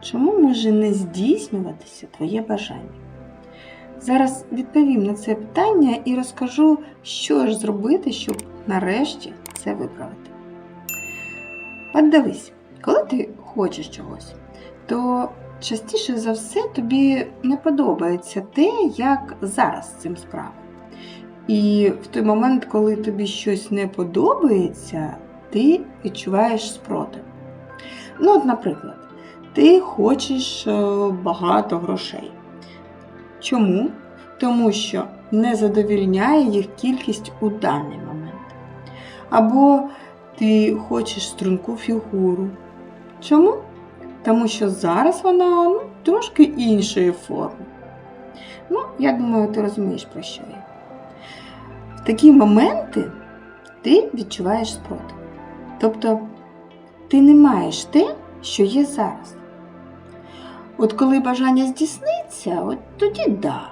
чому може не здійснюватися твоє бажання? Зараз відповім на це питання і розкажу, що ж зробити, щоб нарешті це виправити. От дивись, коли ти хочеш чогось, то частіше за все тобі не подобається те, як зараз з цим справа. І в той момент, коли тобі щось не подобається, ти відчуваєш спротив. Ну, от, наприклад, ти хочеш е, багато грошей. Чому? Тому що не задовільняє їх кількість у даний момент. Або ти хочеш струнку фігуру. Чому? Тому що зараз вона ну, трошки іншої форми. Ну, я думаю, ти розумієш, про що я. В такі моменти ти відчуваєш спротив. Тобто ти не маєш те, що є зараз. От коли бажання здійсниться, от тоді да.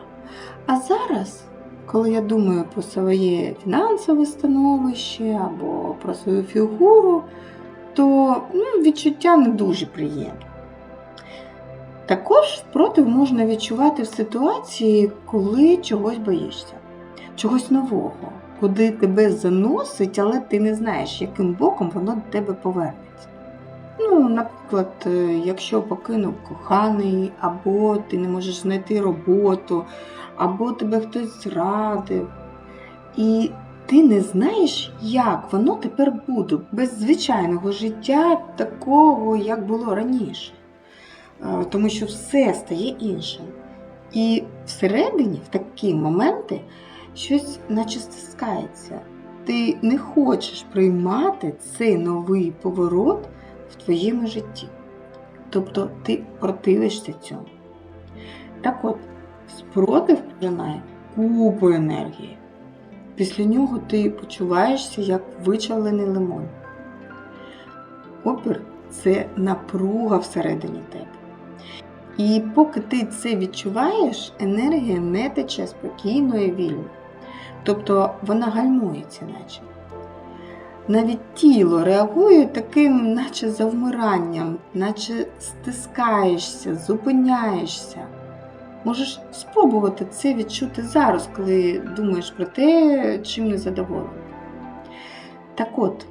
А зараз, коли я думаю про своє фінансове становище або про свою фігуру, то ну, відчуття не дуже приємне. Також спротив можна відчувати в ситуації, коли чогось боїшся, чогось нового, куди тебе заносить, але ти не знаєш, яким боком воно до тебе повернеться. Ну, наприклад, е, якщо покинув коханий, або ти не можеш знайти роботу, або тебе хтось зрадив, і ти не знаєш, як воно тепер буде без звичайного життя, такого, як було раніше. Е, Тому що все стає іншим. І всередині, в такі моменти, щось наче стискається. Ти не хочеш приймати цей новий поворот в твоєму житті. Тобто ти противишся цьому. Так от, спротив пожинає купу енергії. Після нього ти почуваєшся як вичавлений лимон. Опір це напруга всередині тебе. І поки ти це відчуваєш, енергія не тече спокійно і вільно. Тобто вона гальмується, наче. Навіть тіло реагує таким, наче завмиранням, наче стискаєшся, зупиняєшся. Можеш спробувати це відчути зараз, коли думаєш про те, чим не задоволений. Так от,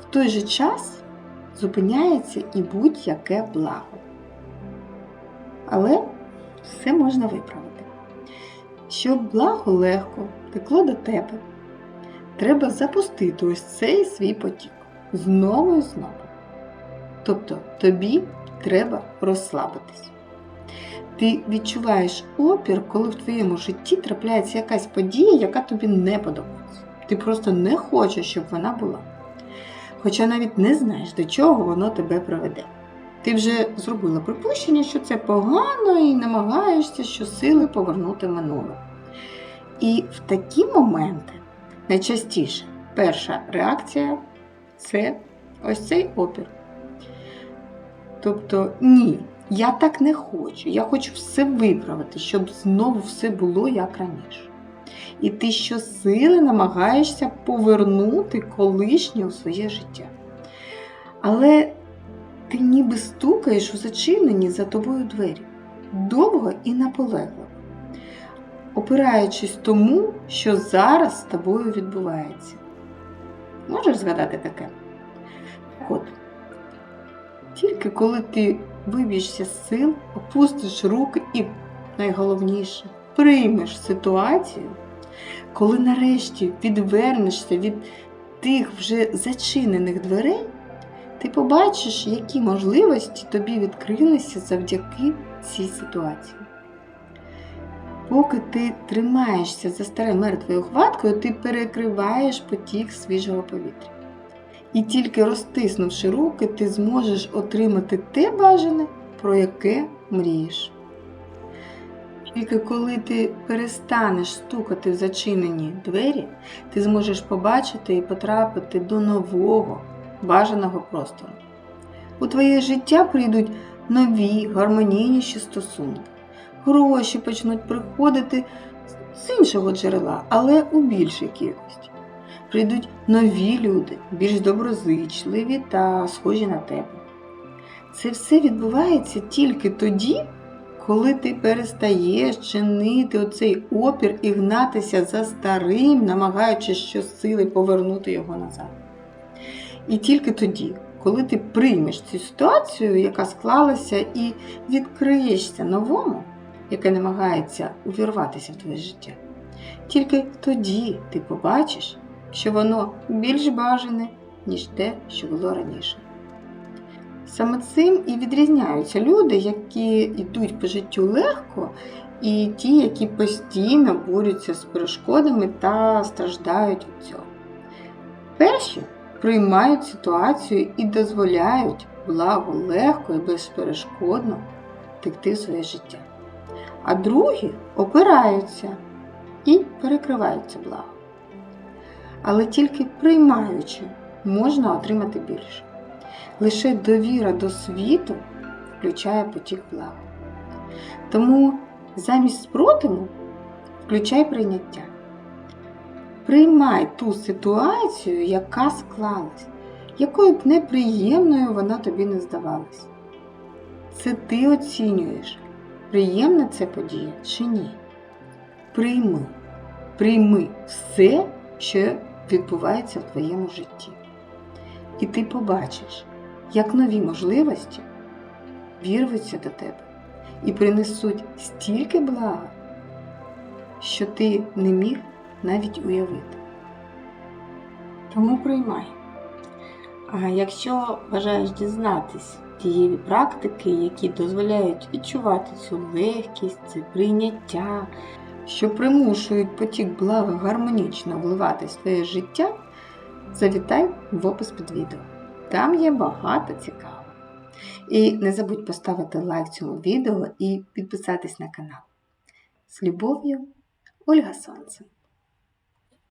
в той же час зупиняється і будь-яке благо. Але все можна виправити. Щоб благо легко текло до тебе, треба запустити ось цей свій потік знову і знову. Тобто тобі треба розслабитись. Ти відчуваєш опір, коли в твоєму житті трапляється якась подія, яка тобі не подобається. Ти просто не хочеш, щоб вона була. Хоча навіть не знаєш, до чого воно тебе приведе. Ти вже зробила припущення, що це погано, і намагаєшся щосили повернути минуле. І в такі моменти найчастіше перша реакція це ось цей опір. Тобто, ні, я так не хочу. Я хочу все виправити, щоб знову все було як раніше. І ти щосили намагаєшся повернути колишнє у своє життя. Але ти ніби стукаєш у зачинені за тобою двері довго і наполегливо, опираючись тому, що зараз з тобою відбувається. Можеш згадати таке? Так от, тільки коли ти виб'єшся з сил, опустиш руки і, найголовніше, приймеш ситуацію, коли нарешті відвернешся від тих вже зачинених дверей, ти побачиш, які можливості тобі відкрилися завдяки цій ситуації. Поки ти тримаєшся за старе мертвою хваткою, ти перекриваєш потік свіжого повітря. І тільки розтиснувши руки, ти зможеш отримати те бажане, про яке мрієш. Тільки коли ти перестанеш стукати в зачинені двері, ти зможеш побачити і потрапити до нового бажаного простору. У твоє життя прийдуть нові гармонійніші стосунки. Гроші почнуть приходити з іншого джерела, але у більшій кількості. Прийдуть нові люди, більш доброзичливі та схожі на тебе. Це все відбувається тільки тоді, коли ти перестаєш чинити оцей опір і гнатися за старим, намагаючись щосили повернути його назад. І тільки тоді, коли ти приймеш цю ситуацію, яка склалася, і відкриєшся новому, яке намагається увірватися в твоє життя, тільки тоді ти побачиш, що воно більш бажане, ніж те, що було раніше. Саме цим і відрізняються люди, які йдуть по життю легко, і ті, які постійно борються з перешкодами та страждають від цього. Перші приймають ситуацію і дозволяють благо легко і безперешкодно текти в своє життя. А другі опираються і перекривають це благо. Але тільки приймаючи, можна отримати більше. Лише довіра до світу включає потік блага. Тому замість спротиву включай прийняття. Приймай ту ситуацію, яка склалась, якою б неприємною вона тобі не здавалась. Це ти оцінюєш, приємна це подія чи ні. Прийми, прийми все, що відбувається в твоєму житті. І ти побачиш, як нові можливості вірвуться до тебе і принесуть стільки блага, що ти не міг навіть уявити. Тому приймай. А якщо бажаєш дізнатись тієї практики, які дозволяють відчувати цю легкість, це прийняття, що примушують потік блага гармонічно вливатись в твоє життя, завітай в опис під відео. Там є багато цікавого. І не забудь поставити лайк цьому відео і підписатись на канал. З любов'ю, Ольга Сонце.